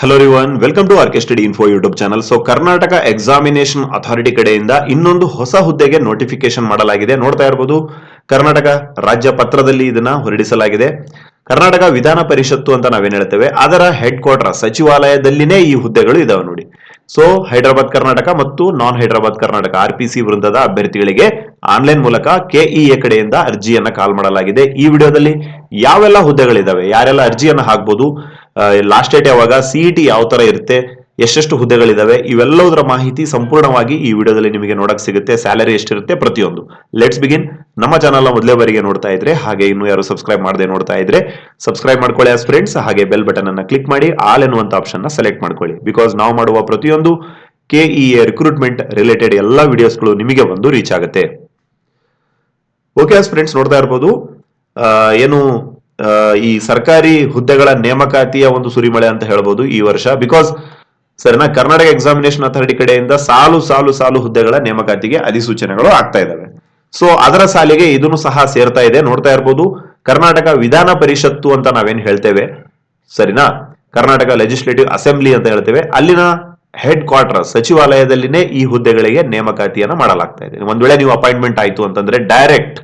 Hello everyone welcome to RK study info YouTube channel so Karnataka examination authority ಕಡೆಯಿಂದ ಇನ್ನೊಂದು ಹೊಸ ಹುದ್ದೆಗೆ notification ಮಾಡಲಾಗಿದೆ. ನೋಡ್ತಾ ಇರಬಹುದು ಕರ್ನಾಟಕ ರಾಜ್ಯ ಪತ್ರದಲ್ಲಿ ಇದನ್ನ ಹೊರಡಿಸಲಾಗಿದೆ. ಕರ್ನಾಟಕ ವಿಧಾನ ಪರಿಷತ್ತು ಅಂತ ನಾವೇನ್ ಹೇಳ್ತೇವೆ, ಅದರ ಹೆಡ್ ಕ್ವಾರ್ಟರ್ ಸಚಿವಾಲಯದಲ್ಲಿನೇ ಈ ಹುದ್ದೆಗಳು ಇದಾವೆ ನೋಡಿ. ಸೊ ಹೈದರಾಬಾದ್ ಕರ್ನಾಟಕ ಮತ್ತು non Hyderabad Karnataka R P C ವೃಂದದ ಅಭ್ಯರ್ಥಿಗಳಿಗೆ ಆನ್ಲೈನ್ ಮೂಲಕ ಕೆಇಎ ಕಡೆಯಿಂದ ಅರ್ಜಿಯನ್ನ ಕಾಲ್ ಮಾಡಲಾಗಿದೆ. ಈ ವಿಡಿಯೋದಲ್ಲಿ ಯಾವೆಲ್ಲ ಹುದ್ದೆಗಳಿದಾವೆ, ಯಾರೆಲ್ಲ ಅರ್ಜಿಯನ್ನು ಹಾಕ್ಬೋದು ಲಾಸ್ಟ್ ಡೇಟ್ ಯಾವಾಗ ಸಿಇಟಿ ಯಾವ ತರ ಇರುತ್ತೆ, ಎಷ್ಟೆಷ್ಟು ಹುದ್ದೆಗಳಿದಾವೆ ಇವೆಲ್ಲದರ ಮಾಹಿತಿ ಸಂಪೂರ್ಣವಾಗಿ ಈ ವಿಡಿಯೋದಲ್ಲಿ ನಿಮಗೆ ನೋಡಕ್ ಸಿಗುತ್ತೆ ಸ್ಯಾಲರಿ ಎಷ್ಟಿರುತ್ತೆ ಪ್ರತಿಯೊಂದು. ಲೆಟ್ಸ್ ಬಿಗಿನ್ ನಮ್ಮ ಚಾನಲ್ ಮೊದಲೇ ಬಾರಿಗೆ ನೋಡ್ತಾ ಇದ್ರೆ, ಹಾಗೆ ಇನ್ನು ಯಾರು ಸಬ್ಸ್ಕ್ರೈಬ್ ಮಾಡದೆ ನೋಡ್ತಾ ಇದ್ರೆ ಸಬ್ಸ್ಕ್ರೈಬ್ ಮಾಡ್ಕೊಳ್ಳಿ ಆಸ್ ಫ್ರೆಂಡ್ಸ್ ಹಾಗೆ ಬೆಲ್ ಬಟನ್ ಅನ್ನ ಕ್ಲಿಕ್ ಮಾಡಿ ಆಲ್ ಎನ್ನುವಂತ ಆಪ್ಷನ್ನ ಸೆಲೆಕ್ಟ್ ಮಾಡ್ಕೊಳ್ಳಿ. ಬಿಕಾಸ್ ನಾವು ಮಾಡುವ ಪ್ರತಿಯೊಂದು ಕೆಇಎ ರಿಕ್ರೂಟ್ಮೆಂಟ್ ರಿಲೇಟೆಡ್ ಎಲ್ಲ ವಿಡಿಯೋಸ್ಗಳು ನಿಮಗೆ ಒಂದು ರೀಚ್ ಆಗುತ್ತೆ. ಓಕೆ ಆಸ್ ಫ್ರೆಂಡ್ಸ್ ನೋಡ್ತಾ ಇರ್ಬೋದು. ಏನು ಈ ಸರ್ಕಾರಿ ಹುದ್ದೆಗಳ ನೇಮಕಾತಿಯ ಒಂದು ಸುರಿಮಳೆ ಅಂತ ಹೇಳ್ಬೋದು ಈ ವರ್ಷ. ಬಿಕಾಸ್ ಸರಿನಾ ಕರ್ನಾಟಕ ಎಕ್ಸಾಮಿನೇಷನ್ ಅಥಾರಿಟಿ ಕಡೆಯಿಂದ ಸಾಲು ಸಾಲು ಸಾಲು ಹುದ್ದೆಗಳ ನೇಮಕಾತಿಗೆ ಅಧಿಸೂಚನೆಗಳು ಆಗ್ತಾ ಇದ್ದಾವೆ. ಸೊ ಅದರ ಸಾಲಿಗೆ ಇದನ್ನು ಸಹ ಸೇರ್ತಾ ಇದೆ. ನೋಡ್ತಾ ಇರ್ಬೋದು, ಕರ್ನಾಟಕ ವಿಧಾನ ಪರಿಷತ್ತು ಅಂತ ನಾವೇನ್ ಹೇಳ್ತೇವೆ? ಸರಿನಾ ಕರ್ನಾಟಕ ಲೆಜಿಸ್ಲೇಟಿವ್ ಅಸೆಂಬ್ಲಿ ಅಂತ ಹೇಳ್ತೇವೆ. ಅಲ್ಲಿನ ಹೆಡ್ ಕ್ವಾರ್ಟರ್ ಸಚಿವಾಲಯದಲ್ಲಿನೇ ಈ ಹುದ್ದೆಗಳಿಗೆ ನೇಮಕಾತಿಯನ್ನು ಮಾಡಲಾಗ್ತಾ ಇದೆ. ಒಂದ್ ವೇಳೆ ನೀವು ಅಪಾಯಿಂಟ್ಮೆಂಟ್ ಆಯ್ತು ಅಂತಂದ್ರೆ ಡೈರೆಕ್ಟ್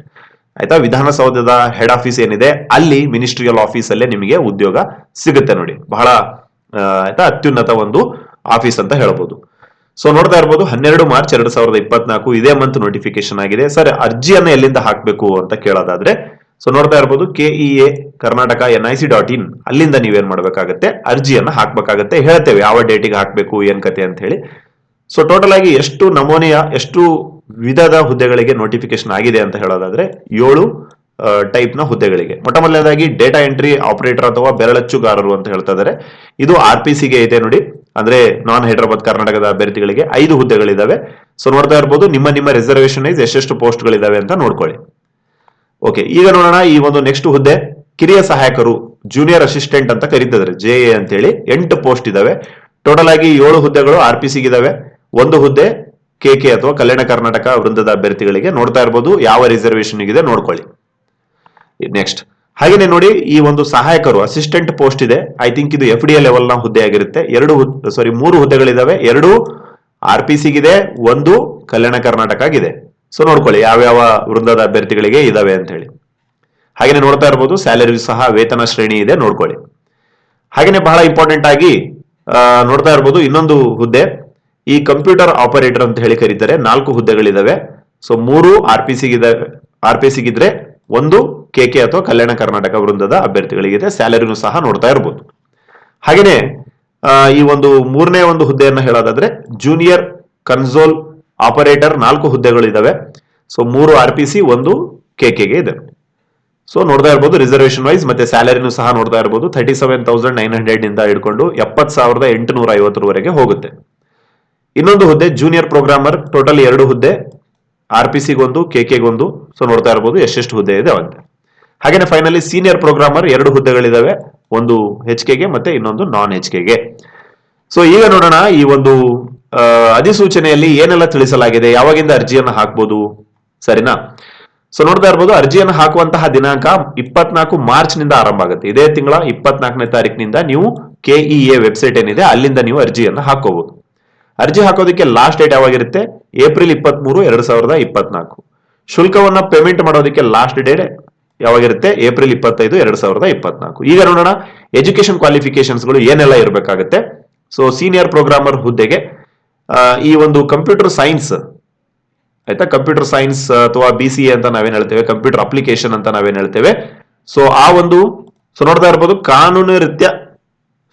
ಆಯ್ತಾ? ವಿಧಾನಸೌಧದ ಹೆಡ್ ಆಫೀಸ್ ಏನಿದೆ, ಅಲ್ಲಿ ಮಿನಿಸ್ಟ್ರಿಯಲ್ ಆಫೀಸ್ ಅಲ್ಲೇ ನಿಮಗೆ ಉದ್ಯೋಗ ಸಿಗುತ್ತೆ ನೋಡಿ. ಬಹಳ ಆಯ್ತಾ? ಅತ್ಯುನ್ನತ ಒಂದು ಆಫೀಸ್ ಅಂತ ಹೇಳ್ಬೋದು. ಸೊ ನೋಡ್ತಾ ಇರ್ಬೋದು, ಹನ್ನೆರಡು ಮಾರ್ಚ್ ಎರಡ್ ಸಾವಿರದ ಇಪ್ಪತ್ನಾಲ್ಕು ಇದೇ ಮಂತ್ ನೋಟಿಫಿಕೇಶನ್ ಆಗಿದೆ. ಸರ್, ಅರ್ಜಿಯನ್ನು ಎಲ್ಲಿಂದ ಹಾಕಬೇಕು ಅಂತ ಕೇಳೋದಾದ್ರೆ ಸೊ ನೋಡ್ತಾ ಇರ್ಬೋದು A Karnataka N I C dot in ಅಲ್ಲಿಂದ ನೀವೇನ್ ಮಾಡ್ಬೇಕಾಗತ್ತೆ? ಅರ್ಜಿಯನ್ನ ಹಾಕ್ಬೇಕಾಗತ್ತೆ. ಹೇಳ್ತೇವೆ, ಯಾವ ಡೇಟಿಗೆ ಹಾಕ್ಬೇಕು, ಏನ್ ಕತೆ ಅಂತ ಹೇಳಿ. ಸೊ ಟೋಟಲ್ ಆಗಿ ಎಷ್ಟು ನಮೂನೆಯ, ಎಷ್ಟು ವಿಧದ ಹುದ್ದೆಗಳಿಗೆ ನೋಟಿಫಿಕೇಶನ್ ಆಗಿದೆ ಅಂತ ಹೇಳೋದಾದ್ರೆ ಏಳು ಟೈಪ್ನ ಹುದ್ದೆಗಳಿಗೆ. ಮೊಟ್ಟ ಮೊದಲನೇದಾಗಿ ಡೇಟಾ ಎಂಟ್ರಿ ಆಪರೇಟರ್ ಅಥವಾ ಬೆರಳಚ್ಚುಗಾರರು ಅಂತ ಹೇಳ್ತಾ ಇದ್ದಾರೆ ಇದು ಆರ್ ಪಿ ಸಿಗೆ ಇದೆ ನೋಡಿ. ಅಂದ್ರೆ ನಾನ್ ಹೈದರಾಬಾದ್ ಕರ್ನಾಟಕದ ಅಭ್ಯರ್ಥಿಗಳಿಗೆ ಐದು ಹುದ್ದೆಗಳಿದಾವೆ. ಸೊ ನೋಡ್ತಾ ಇರ್ಬೋದು ನಿಮ್ಮ ನಿಮ್ಮ ರಿಸರ್ವೇಶನ್ ಐಸ್ ಎಷ್ಟೆಷ್ಟು ಪೋಸ್ಟ್ಗಳಿದಾವೆ ಅಂತ ನೋಡ್ಕೊಳ್ಳಿ. ಓಕೆ ಈಗ ನೋಡೋಣ ಈ ಒಂದು ನೆಕ್ಸ್ಟ್ ಹುದ್ದೆ. ಕಿರಿಯ ಸಹಾಯಕರು ಜೂನಿಯರ್ ಅಸಿಸ್ಟೆಂಟ್ ಅಂತ ಕರೀತಿದ್ದಾರೆ ಜೆ ಎ ಅಂತೇಳಿ. ಎಂಟು ಪೋಸ್ಟ್ ಇದಾವೆ. ಟೋಟಲ್ ಆಗಿ ಏಳು ಹುದ್ದೆಗಳು ಆರ್ ಪಿ ಸಿಗಿದಾವೆ. ಒಂದು ಹುದ್ದೆ ಕೆ ಕೆ ಅಥವಾ ಕಲ್ಯಾಣ ಕರ್ನಾಟಕ ವೃಂದದ ಅಭ್ಯರ್ಥಿಗಳಿಗೆ ನೋಡ್ತಾ ಇರ್ಬೋದು. ಯಾವ ರಿಸರ್ವೇಶನ್ ಇದೆ ನೋಡ್ಕೊಳ್ಳಿ. ನೆಕ್ಸ್ಟ್ ಹಾಗೇನೆ ನೋಡಿ, ಈ ಒಂದು ಸಹಾಯಕರು ಅಸಿಸ್ಟೆಂಟ್ ಪೋಸ್ಟ್ ಇದೆ. ಐ ಥಿಂಕ್ ಇದು ಎಫ್ ಡಿ ಎ ಲೆವೆಲ್ ಹುದ್ದೆ ಆಗಿರುತ್ತೆ. ಎರಡು ಸಾರಿ ಮೂರು ಹುದ್ದೆಗಳಿದಾವೆ. ಎರಡು ಆರ್ ಪಿ ಸಿಗಿದೆ ಒಂದು ಕಲ್ಯಾಣ ಕರ್ನಾಟಕ ಆಗಿದೆ ಸೊ ನೋಡ್ಕೊಳ್ಳಿ, ಯಾವ್ಯಾವ ವೃಂದದ ಅಭ್ಯರ್ಥಿಗಳಿಗೆ ಇದಾವೆ ಅಂತ ಹೇಳಿ ಹಾಗೇನೆ ನೋಡ್ತಾ ಇರ್ಬೋದು ಸ್ಯಾಲರಿ ಸಹ ವೇತನ ಶ್ರೇಣಿ ಇದೆ, ನೋಡ್ಕೊಳ್ಳಿ. ಹಾಗೇನೆ ಬಹಳ ಇಂಪಾರ್ಟೆಂಟ್ ಆಗಿ ನೋಡ್ತಾ ಇರ್ಬೋದು ಇನ್ನೊಂದು ಹುದ್ದೆ. ಈ ಕಂಪ್ಯೂಟರ್ ಆಪರೇಟರ್ ಅಂತ ಹೇಳಿ ಕರೀತಾರೆ. ನಾಲ್ಕು ಹುದ್ದೆಗಳಿದ್ದಾವೆ ಸೊ ಮೂರು ಆರ್ ಪಿ ಸಿಗಿದ ಆರ್ ಪಿ ಸಿಗಿದ್ರೆ ಒಂದು ಕೆ ಕೆ ಅಥವಾ ಕಲ್ಯಾಣ ಕರ್ನಾಟಕ ವೃಂದದ ಅಭ್ಯರ್ಥಿಗಳಿಗಿದೆ. ಸ್ಯಾಲರಿನೂ ಸಹ ನೋಡ್ತಾ ಇರ್ಬೋದು. ಹಾಗೆಯೇ ಈ ಒಂದು ಮೂರನೇ ಒಂದು ಹುದ್ದೆಯನ್ನು ಹೇಳೋದಾದ್ರೆ ಜೂನಿಯರ್ ಕನ್ಸೋಲ್ ಆಪರೇಟರ್ ನಾಲ್ಕು ಹುದ್ದೆಗಳಿದಾವೆ. ಸೊ ಮೂರು ಆರ್ ಪಿ ಸಿ ಒಂದು ಕೆ ಕೆಗೆ ಇದೆ. ಸೊ ನೋಡ್ತಾ ಇರ್ಬೋದು ರಿಸರ್ವೇಶನ್ ವೈಸ್ ಮತ್ತೆ ಸ್ಯಾಲರಿನೂ ಸಹ ನೋಡ್ತಾ ಇರ್ಬೋದು. Thirty seven thousand nine hundred ಇಂದ ಹಿಡ್ಕೊಂಡು ಎಪ್ಪತ್ ಸಾವಿರದ ಎಂಟುನೂರ ಐವತ್ತರವರೆಗೆ ಹೋಗುತ್ತೆ. ಇನ್ನೊಂದು ಹುದ್ದೆ ಜೂನಿಯರ್ ಪ್ರೋಗ್ರಾಮರ್ ಟೋಟಲ್ ಎರಡು ಹುದ್ದೆ ಆರ್ ಪಿ ಸಿಗೊಂದು ಕೆ ಕೆಗೊಂದು ಸೊ ನೋಡ್ತಾ ಇರ್ಬೋದು ಎಷ್ಟೆಷ್ಟು ಹುದ್ದೆ ಇದೆ ಅಂತ ಹಾಗೇನೆ ಫೈನಲಿ ಸೀನಿಯರ್ ಪ್ರೋಗ್ರಾಮರ್ ಎರಡು ಹುದ್ದೆಗಳಿದಾವೆ. ಒಂದು ಹೆಚ್ ಕೆಗೆ ಮತ್ತೆ ಇನ್ನೊಂದು ನಾನ್ ಹೆಚ್ ಕೆಗೆ ಸೊ ಈಗ ನೋಡೋಣ ಈ ಒಂದು ಅಧಿಸೂಚನೆಯಲ್ಲಿ ಏನೆಲ್ಲ ತಿಳಿಸಲಾಗಿದೆ, ಯಾವಾಗಿಂದ ಅರ್ಜಿಯನ್ನು ಹಾಕ್ಬೋದು? ಸರಿನಾ? ಸೊ ನೋಡ್ತಾ ಇರ್ಬೋದು ಅರ್ಜಿಯನ್ನು ಹಾಕುವಂತಹ ದಿನಾಂಕ ಇಪ್ಪತ್ನಾಲ್ಕು ಮಾರ್ಚ್ನಿಂದ ಆರಂಭ ಆಗುತ್ತೆ. ಇದೇ ತಿಂಗಳ ಇಪ್ಪತ್ನಾಲ್ಕನೇ ತಾರೀಕಿನಿಂದ ನೀವು ಕೆಇಎ ವೆಬ್ಸೈಟ್ ಏನಿದೆ, ಅಲ್ಲಿಂದ ನೀವು ಅರ್ಜಿಯನ್ನು ಹಾಕೋಬಹುದು ಅರ್ಜಿ ಹಾಕೋದಕ್ಕೆ ಲಾಸ್ಟ್ ಡೇಟ್ ಯಾವಾಗಿರುತ್ತೆ? ಏಪ್ರಿಲ್ ಇಪ್ಪತ್ತ್ ಮೂರು ಎರಡ್ ಸಾವಿರದ ಇಪ್ಪತ್ನಾಲ್ಕು. ಶುಲ್ಕವನ್ನ ಪೇಮೆಂಟ್ ಮಾಡೋದಕ್ಕೆ ಲಾಸ್ಟ್ ಡೇಟ್ ಯಾವಾಗಿರುತ್ತೆ? ಏಪ್ರಿಲ್ ಇಪ್ಪತ್ತೈದು, ಎರಡ್ ಸಾವಿರದ ಇಪ್ಪತ್ನಾಲ್ಕು. ಈಗ ನೋಡೋಣ ಎಜುಕೇಶನ್ ಕ್ವಾಲಿಫಿಕೇಶನ್ಸ್ಗಳು ಏನೆಲ್ಲ ಇರಬೇಕಾಗುತ್ತೆ? ಸೊ ಸೀನಿಯರ್ ಪ್ರೋಗ್ರಾಮರ್ ಹುದ್ದೆಗೆ ಈ ಒಂದು ಕಂಪ್ಯೂಟರ್ ಸೈನ್ಸ್ ಆಯ್ತಾ? ಕಂಪ್ಯೂಟರ್ ಸೈನ್ಸ್ ಅಥವಾ ಬಿ ಸಿ ಅಂತ ನಾವೇನ್ ಹೇಳ್ತೇವೆ? ಕಂಪ್ಯೂಟರ್ ಅಪ್ಲಿಕೇಶನ್ ಅಂತ ನಾವೇನ್ ಹೇಳ್ತೇವೆ? ಸೊ ಆ ಒಂದು ಸೊ ನೋಡ್ತಾ ಇರ್ಬೋದು, ಕಾನೂನು ರೀತ್ಯ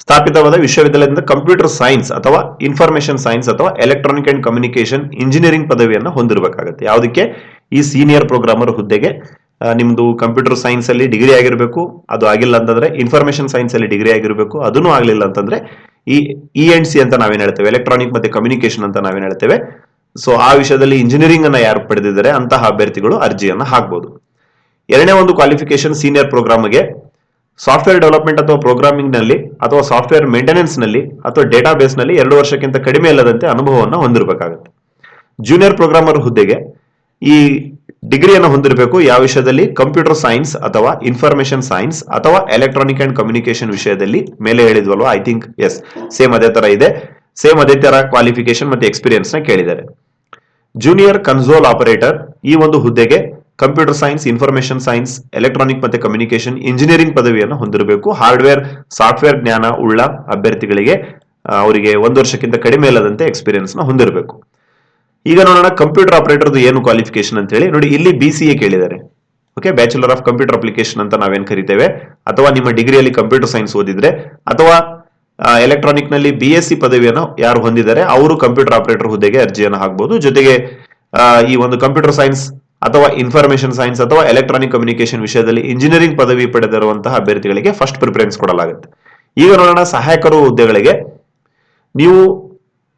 ಸ್ಥಾಪಿತವಾದ ವಿಶ್ವವಿದ್ಯಾಲಯದಿಂದ ಕಂಪ್ಯೂಟರ್ ಸೈನ್ಸ್ ಅಥವಾ ಇನ್ಫಾರ್ಮೇಶನ್ ಸೈನ್ಸ್ ಅಥವಾ ಎಲೆಕ್ಟ್ರಾನಿಕ್ ಅಂಡ್ ಕಮ್ಯುನಿಕೇಶನ್ ಇಂಜಿನಿಯರಿಂಗ್ ಪದವಿಯನ್ನು ಹೊಂದಿರಬೇಕಾಗುತ್ತೆ. ಯಾವುದಕ್ಕೆ? ಈ ಸೀನಿಯರ್ ಪ್ರೋಗ್ರಾಮರ್ ಹುದ್ದೆಗೆ ನಿಮ್ಮದು ಕಂಪ್ಯೂಟರ್ ಸೈನ್ಸ್ ಅಲ್ಲಿ ಡಿಗ್ರಿ ಆಗಿರಬೇಕು, ಅದು ಆಗಿಲ್ಲ ಅಂತಂದ್ರೆ ಇನ್ಫಾರ್ಮೇಶನ್ ಸೈನ್ಸ್ ಅಲ್ಲಿ ಡಿಗ್ರಿ ಆಗಿರಬೇಕು, ಅದನ್ನು ಆಗಲಿಲ್ಲ ಅಂತಂದ್ರೆ ಈ ಇ ಅಂಡ್ ಸಿ ಅಂತ ನಾವೇನು ಹೇಳ್ತೇವೆ, ಎಲೆಕ್ಟ್ರಾನಿಕ್ ಮತ್ತೆ ಕಮ್ಯುನಿಕೇಶನ್ ಅಂತ ನಾವೇನು ಹೇಳ್ತೇವೆ. ಸೊ ಆ ವಿಷಯದಲ್ಲಿ ಇಂಜಿನಿಯರಿಂಗ್ ಅನ್ನ ಯಾರು ಪಡೆದಿದ್ದಾರೆ, ಅಂತಹ ಅಭ್ಯರ್ಥಿಗಳು ಅರ್ಜಿಯನ್ನು ಹಾಕಬಹುದು ಎರಡನೇ ಒಂದು ಕ್ವಾಲಿಫಿಕೇಶನ್ ಸೀನಿಯರ್ ಪ್ರೋಗ್ರಾಮ್ಗೆ ಸಾಫ್ಟ್ವೇರ್ ಡೆವಲಪ್ಮೆಂಟ್ ಅಥವಾ ಪ್ರೋಗ್ರಾಮಿಂಗ್ನಲ್ಲಿ ಅಥವಾ ಸಾಫ್ಟ್ವೇರ್ ಮೇಂಟೆನೆನ್ಸ್ನಲ್ಲಿ ಅಥವಾ ಡೇಟಾ ಬೇಸ್ನಲ್ಲಿ ಎರಡು ವರ್ಷಕ್ಕಿಂತ ಕಡಿಮೆ ಇಲ್ಲದಂತೆ ಅನುಭವವನ್ನು ಹೊಂದಿರಬೇಕಾಗುತ್ತೆ. ಜೂನಿಯರ್ ಪ್ರೋಗ್ರಾಮರ್ ಹುದ್ದೆಗೆ ಈ ಡಿಗ್ರಿಯನ್ನು ಹೊಂದಿರಬೇಕು. ಯಾವ ವಿಷಯದಲ್ಲಿ? ಕಂಪ್ಯೂಟರ್ ಸೈನ್ಸ್ ಅಥವಾ ಇನ್ಫಾರ್ಮೇಶನ್ ಸೈನ್ಸ್ ಅಥವಾ ಎಲೆಕ್ಟ್ರಾನಿಕ್ ಅಂಡ್ ಕಮ್ಯುನಿಕೇಶನ್ ವಿಷಯದಲ್ಲಿ. ಮೇಲೆ ಹೇಳಿದ್ವಲ್ವಾ? I think yes. ಸೇಮ್ ಅದೇ ತರ ಇದೆ. ಸೇಮ್ ಅದೇ ತರ ಕ್ವಾಲಿಫಿಕೇಶನ್ ಮತ್ತೆ ಎಕ್ಸ್ಪೀರಿಯನ್ಸ್ನ ಕೇಳಿದ್ದಾರೆ. ಜೂನಿಯರ್ ಕನ್ಸೋಲ್ ಆಪರೇಟರ್ ಈ ಒಂದು ಹುದ್ದೆಗೆ computer science information science, electronic ಮತ್ತೆ ಕಮ್ಯುನಿಕೇಶನ್ ಇಂಜಿನಿಯರಿಂಗ್ ಪದವಿಯನ್ನು ಹೊಂದಿರಬೇಕು. ಹಾರ್ಡ್ವೇರ್, ಸಾಫ್ಟ್ವೇರ್ ಜ್ಞಾನ ಉಳ್ಳ ಅಭ್ಯರ್ಥಿಗಳಿಗೆ ಅವರಿಗೆ ಒಂದು ವರ್ಷಕ್ಕಿಂತ ಕಡಿಮೆ ಇಲ್ಲದಂತೆ ಎಕ್ಸ್ಪೀರಿಯನ್ಸ್ನ ಹೊಂದಿರಬೇಕು. ಈಗ ನೋಡೋಣ ಕಂಪ್ಯೂಟರ್ ಆಪರೇಟರ್ದು ಏನು ಕ್ವಾಲಿಫಿಕೇಶನ್ ಅಂತ ಹೇಳಿ ನೋಡಿ, ಇಲ್ಲಿ ಬಿ ಸಿ ಎ ಕೇಳಿದ್ದಾರೆ. Okay bachelor of computer application ಅಂತ ನಾವೇನ್ ಕರಿತೇವೆ? ಅಥವಾ ನಿಮ್ಮ ಡಿಗ್ರಿಯಲ್ಲಿ ಕಂಪ್ಯೂಟರ್ ಸೈನ್ಸ್ ಓದಿದ್ರೆ, ಅಥವಾ ಎಲೆಕ್ಟ್ರಾನಿಕ್ನಲ್ಲಿ ಬಿ ಎಸ್ ಸಿ ಪದವಿಯನ್ನು ಯಾರು ಹೊಂದಿದ್ದಾರೆ, ಅವರು ಕಂಪ್ಯೂಟರ್ ಆಪರೇಟರ್ ಹುದ್ದೆಗೆ ಅರ್ಜಿಯನ್ನು ಹಾಕಬಹುದು ಜೊತೆಗೆ ಈ ಒಂದು ಕಂಪ್ಯೂಟರ್ ಸೈನ್ಸ್ ಅಥವಾ ಇನ್ಫಾರ್ಮೇಶನ್ ಸೈನ್ಸ್ ಅಥವಾ ಎಲೆಕ್ಟ್ರಾನಿಕ್ ಕಮ್ಯುನಿಕೇಶನ್ ವಿಷಯದಲ್ಲಿ ಇಂಜಿನಿಯರಿಂಗ್ ಪದವಿ ಪಡೆದಿರುವಂತಹ ಅಭ್ಯರ್ಥಿಗಳಿಗೆ ಫಸ್ಟ್ ಪ್ರಿಫರೆನ್ಸ್ ಕೊಡಲಾಗುತ್ತೆ. ಈಗ ನೋಡೋಣ ಸಹಾಯಕರು ಹುದ್ದೆಗಳಿಗೆ. ನೀವು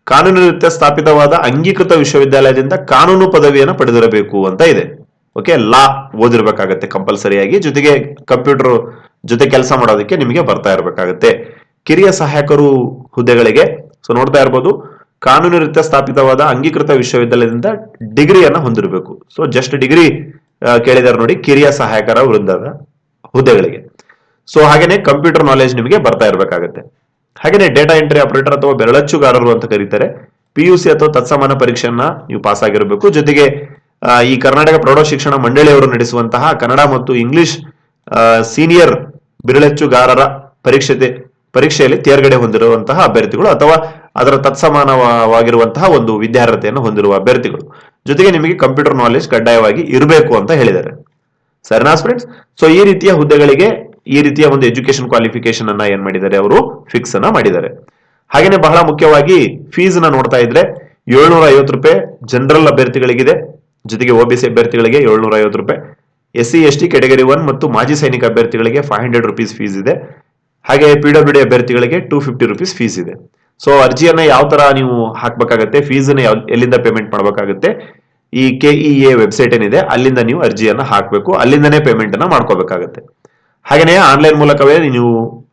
ಕಾನೂನು ನೃತ್ಯ ಸ್ಥಾಪಿತವಾದ ಅಂಗೀಕೃತ ವಿಶ್ವವಿದ್ಯಾಲಯದಿಂದ ಕಾನೂನು ಪದವಿಯನ್ನು ಪಡೆದಿರಬೇಕು ಅಂತ ಇದೆ. ಓಕೆ ಲಾ ಓದಿರಬೇಕಾಗತ್ತೆ ಕಂಪಲ್ಸರಿಯಾಗಿ. ಜೊತೆಗೆ ಕಂಪ್ಯೂಟರ್ ಜೊತೆ ಕೆಲಸ ಮಾಡೋದಕ್ಕೆ ನಿಮಗೆ ಬರ್ತಾ ಇರಬೇಕಾಗತ್ತೆ. ಕಿರಿಯ ಸಹಾಯಕರು ಹುದ್ದೆಗಳಿಗೆ. ಸೊ ನೋಡ್ತಾ ಇರ್ಬೋದು. ಕಾನೂನು ರೀತ್ಯ ಸ್ಥಾಪಿತವಾದ ಅಂಗೀಕೃತ ವಿಶ್ವವಿದ್ಯಾಲಯದಿಂದ ಡಿಗ್ರಿಯನ್ನ ಹೊಂದಿರಬೇಕು. ಸೊ ಜಸ್ಟ್ ಡಿಗ್ರಿ ಕೇಳಿದಾರೆ ನೋಡಿ, ಕಿರಿಯ ಸಹಾಯಕರ ವೃಂದದ ಹುದ್ದೆಗಳಿಗೆ. ಸೊ ಹಾಗೇನೆ ಕಂಪ್ಯೂಟರ್ ನಾಲೆಜ್ ನಿಮಗೆ ಬರ್ತಾ ಇರಬೇಕಾಗತ್ತೆ. ಹಾಗೇನೆ ಡೇಟಾ ಎಂಟ್ರಿ ಆಪರೇಟರ್ ಅಥವಾ ಬೆರಳಚ್ಚುಗಾರರು ಅಂತ ಕರೀತಾರೆ. ಪಿ ಯು ಸಿ ಅಥವಾ ತತ್ಸಮಾನ ಪರೀಕ್ಷೆಯನ್ನ ನೀವು ಪಾಸ್ ಆಗಿರಬೇಕು. ಜೊತೆಗೆ ಈ ಕರ್ನಾಟಕ ಪ್ರೌಢ ಶಿಕ್ಷಣ ಮಂಡಳಿಯವರು ನಡೆಸುವಂತಹ ಕನ್ನಡ ಮತ್ತು ಇಂಗ್ಲಿಷ್ ಸೀನಿಯರ್ ಬಿರಳಚ್ಚುಗಾರರ ಪರೀಕ್ಷೆ ಪರೀಕ್ಷೆಯಲ್ಲಿ ತೇರ್ಗಡೆ ಹೊಂದಿರುವಂತಹ ಅಭ್ಯರ್ಥಿಗಳು ಅಥವಾ ಅದರ ತತ್ಸಮಾನವಾಗಿರುವಂತಹ ಒಂದು ವಿದ್ಯಾರ್ಹತೆಯನ್ನು ಹೊಂದಿರುವ ಅಭ್ಯರ್ಥಿಗಳು. ಜೊತೆಗೆ ನಿಮಗೆ ಕಂಪ್ಯೂಟರ್ ನಾಲೆಜ್ ಕಡ್ಡಾಯವಾಗಿ ಇರಬೇಕು ಅಂತ ಹೇಳಿದ್ದಾರೆ. ಸರಿನಾ ಫ್ರೆಂಡ್ಸ್ ಸೊ ಈ ರೀತಿಯ ಹುದ್ದೆಗಳಿಗೆ ಈ ರೀತಿಯ ಒಂದು ಎಜುಕೇಶನ್ ಕ್ವಾಲಿಫಿಕೇಶನ್ ಅನ್ನ ಏನ್ ಮಾಡಿದ್ದಾರೆ? ಅವರು ಫಿಕ್ಸ್ ಅನ್ನ ಮಾಡಿದ್ದಾರೆ. ಹಾಗೇನೆ ಬಹಳ ಮುಖ್ಯವಾಗಿ ಫೀಸ್ನ ನೋಡ್ತಾ ಇದ್ರೆ ಏಳ್ನೂರ ಐವತ್ತು ರೂಪಾಯಿ ಜನರಲ್ ಅಭ್ಯರ್ಥಿಗಳಿಗಿದೆ. ಜೊತೆಗೆ ಒಬಿಸಿ ಅಭ್ಯರ್ಥಿಗಳಿಗೆ ಏಳ್ನೂರ ಐವತ್ತು ರೂಪಾಯಿ. S C S T category one ಮತ್ತು ಮಾಜಿ ಸೈನಿಕ ಅಭ್ಯರ್ಥಿಗಳಿಗೆ ಫೈವ್ ಹಂಡ್ರೆಡ್ ರುಪೀಸ್ ಫೀಸ್ ಇದೆ. ಹಾಗೆ ಪಿ ಡಬ್ಲ್ಯೂ ಡಿ ಅಭ್ಯರ್ಥಿಗಳಿಗೆ ಟೂ ಫಿಫ್ಟಿ ರುಪೀಸ್ ಫೀಸ್ ಇದೆ. ಸೊ ಅರ್ಜಿಯನ್ನ ಯಾವ ತರ ನೀವು ಹಾಕ್ಬೇಕಾಗತ್ತೆ ಫೀಸ್ ಎಲ್ಲಿಂದ ಪೇಮೆಂಟ್ ಮಾಡಬೇಕಾಗುತ್ತೆ, ಈ ಕೆ ಇ ಎ ವೆಬ್ಸೈಟ್ ಏನಿದೆ, ಅಲ್ಲಿಂದ ನೀವು ಅರ್ಜಿಯನ್ನ ಹಾಕಬೇಕು, ಅಲ್ಲಿಂದನೇ ಪೇಮೆಂಟ್ ಅನ್ನ ಮಾಡ್ಕೋಬೇಕಾಗತ್ತೆ. ಹಾಗೇನೇ ಆನ್ಲೈನ್ ಮೂಲಕವೇ ನೀವು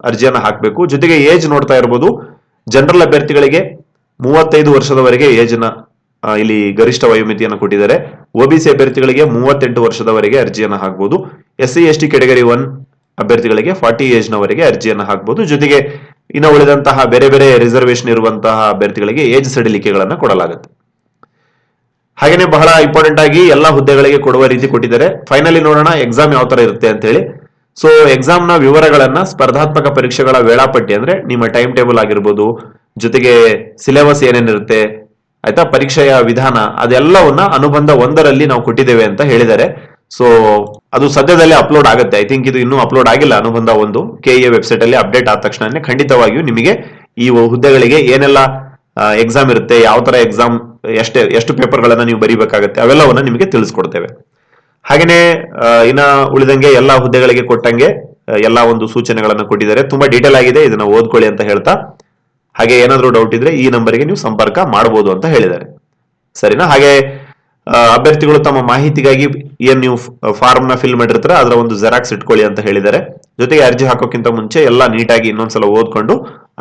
ಅರ್ಜಿಯನ್ನ ಹಾಕಬೇಕು. ಜೊತೆಗೆ ಏಜ್ ನೋಡ್ತಾ ಇರ್ಬೋದು ಜನರಲ್ ಅಭ್ಯರ್ಥಿಗಳಿಗೆ ಮೂವತ್ತೈದು ವರ್ಷದವರೆಗೆ ಏಜ್ನ ಇಲ್ಲಿ ಗರಿಷ್ಠ ವಯೋಮಿತಿಯನ್ನು ಕೊಟ್ಟಿದ್ದಾರೆ. ಒಬಿಸಿ ಅಭ್ಯರ್ಥಿಗಳಿಗೆ ಮೂವತ್ತೆಂಟು ವರ್ಷದವರೆಗೆ ಅರ್ಜಿಯನ್ನು ಹಾಕಬಹುದು S C S T category one ಅಭ್ಯರ್ಥಿಗಳಿಗೆ ಫಾರ್ಟಿ ಏಜ್ನವರೆಗೆ ಅರ್ಜಿಯನ್ನು ಹಾಕಬಹುದು ಜೊತೆಗೆ ಇನ್ನು ಉಳಿದಂತಹ ಬೇರೆ ಬೇರೆ ರಿಸರ್ವೇಶನ್ ಇರುವಂತಹ ಅಭ್ಯರ್ಥಿಗಳಿಗೆ ಏಜ್ ಸಡಿಲಿಕೆಗಳನ್ನು ಕೊಡಲಾಗುತ್ತೆ. ಹಾಗೇನೆ ಬಹಳ ಇಂಪಾರ್ಟೆಂಟ್ ಆಗಿ ಎಲ್ಲ ಹುದ್ದೆಗಳಿಗೆ ಕೊಡುವ ರೀತಿ ಕೊಟ್ಟಿದ್ದಾರೆ. ಫೈನಲಿ ನೋಡೋಣ ಎಕ್ಸಾಮ್ ಯಾವ ತರ ಇರುತ್ತೆ ಅಂತ ಹೇಳಿ. ಸೊ ಎಕ್ಸಾಮ್ನ ವಿವರಗಳನ್ನ ಸ್ಪರ್ಧಾತ್ಮಕ ಪರೀಕ್ಷೆಗಳ ವೇಳಾಪಟ್ಟಿ ಅಂದ್ರೆ ನಿಮ್ಮ ಟೈಮ್ ಟೇಬಲ್ ಆಗಿರ್ಬೋದು, ಜೊತೆಗೆ ಸಿಲೆಬಸ್ ಏನೇನಿರುತ್ತೆ, ಆಯ್ತಾ, ಪರೀಕ್ಷೆಯ ವಿಧಾನ ಅದೆಲ್ಲವನ್ನ ಅನುಬಂಧ ಒಂದರಲ್ಲಿ ನಾವು ಕೊಟ್ಟಿದ್ದೇವೆ ಅಂತ ಹೇಳಿದ್ದಾರೆ. ಸೊ ಅದು ಸದ್ಯದಲ್ಲೇ ಅಪ್ಲೋಡ್ ಆಗುತ್ತೆ. ಐ ಥಿಂಕ್ ಇದು ಇನ್ನೂ ಅಪ್ಲೋಡ್ ಆಗಿಲ್ಲ. ಅನುಬಂಧ ಒಂದು ಕೆ ಎ ವೆಬ್ಸೈಟ್ ಅಲ್ಲಿ ಅಪ್ಡೇಟ್ ಆದ ತಕ್ಷಣ ಖಂಡಿತವಾಗಿಯೂ ನಿಮಗೆ ಈ ಹುದ್ದೆಗಳಿಗೆ ಏನೆಲ್ಲ ಎಕ್ಸಾಮ್ ಇರುತ್ತೆ, ಯಾವ ತರ ಎಕ್ಸಾಮ್ ಎಷ್ಟೇ, ಎಷ್ಟು ಪೇಪರ್ಗಳನ್ನ ನೀವು ಬರೀಬೇಕಾಗುತ್ತೆ, ಅವೆಲ್ಲವನ್ನ ನಿಮಗೆ ತಿಳಿಸ್ಕೊಡ್ತೇವೆ. ಹಾಗೇನೆ ಇನ್ನ ಉಳಿದಂಗೆ ಎಲ್ಲಾ ಹುದ್ದೆಗಳಿಗೆ ಕೊಟ್ಟಂಗೆ ಎಲ್ಲಾ ಒಂದು ಸೂಚನೆಗಳನ್ನು ಕೊಟ್ಟಿದ್ದಾರೆ. ತುಂಬಾ ಡೀಟೇಲ್ ಆಗಿದೆ. ಇದನ್ನ ಓದ್ಕೊಳ್ಳಿ ಅಂತ ಹೇಳ್ತಾ. ಹಾಗೆ ಏನಾದರೂ ಡೌಟ್ ಇದ್ರೆ ಈ ನಂಬರ್ಗೆ ನೀವು ಸಂಪರ್ಕ ಮಾಡಬಹುದು ಅಂತ ಹೇಳಿದ್ದಾರೆ. ಸರಿನಾ? ಹಾಗೆ ಅಭ್ಯರ್ಥಿಗಳು ತಮ್ಮ ಮಾಹಿತಿಗಾಗಿ ಏನ್ ನೀವು ಫಾರ್ಮ್ನ ಫಿಲ್ ಮಾಡಿರ್ತಾರೆ, ಅದರ ಒಂದು ಜೆರಾಕ್ಸ್ ಇಟ್ಕೊಳ್ಳಿ ಅಂತ ಹೇಳಿದ್ದಾರೆ. ಜೊತೆಗೆ ಅರ್ಜಿ ಹಾಕೋಕ್ಕಿಂತ ಮುಂಚೆ ಎಲ್ಲ ನೀಟಾಗಿ ಇನ್ನೊಂದ್ಸಲ ಓದ್ಕೊಂಡು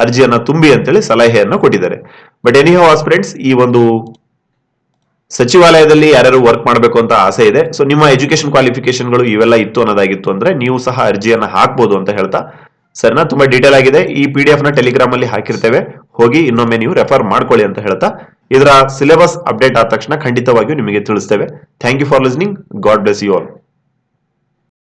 ಅರ್ಜಿಯನ್ನ ತುಂಬಿ ಅಂತೇಳಿ ಸಲಹೆಯನ್ನು ಕೊಟ್ಟಿದ್ದಾರೆ. ಬಟ್ ಎನಿ ಹೌ ಫ್ರೆಂಡ್ಸ್ ಈ ಒಂದು ಸಚಿವಾಲಯದಲ್ಲಿ ಯಾರ್ಯಾರು ವರ್ಕ್ ಮಾಡಬೇಕು ಅಂತ ಆಸೆ ಇದೆ. ಸೊ ನಿಮ್ಮ ಎಜುಕೇಶನ್ ಕ್ವಾಲಿಫಿಕೇಶನ್ಗಳು ಇವೆಲ್ಲ ಇತ್ತು ಅನ್ನೋದಾಗಿತ್ತು ಅಂದ್ರೆ ನೀವು ಸಹ ಅರ್ಜಿಯನ್ನ ಹಾಕ್ಬೋದು ಅಂತ ಹೇಳ್ತಾ ಸರ್ನ ತುಂಬಾ ಡೀಟೇಲ್ ಆಗಿದೆ. ಈ ಪಿ ಡಿ ಎಫ್ನ ಟೆಲಿಗ್ರಾಮ್ ಅಲ್ಲಿ ಹಾಕಿರ್ತೇವೆ. ಹೋಗಿ ಇನ್ನೊಮ್ಮೆ ನೀವು ರೆಫರ್ ಮಾಡ್ಕೊಳ್ಳಿ ಅಂತ ಹೇಳ್ತಾ ಇದರ ಸಿಲೆಬಸ್ ಅಪ್ಡೇಟ್ ಆದ ತಕ್ಷಣ ಖಂಡಿತವಾಗಿಯೂ ನಿಮಗೆ ತಿಳಿಸ್ತೇವೆ. Thank you for listening God bless you all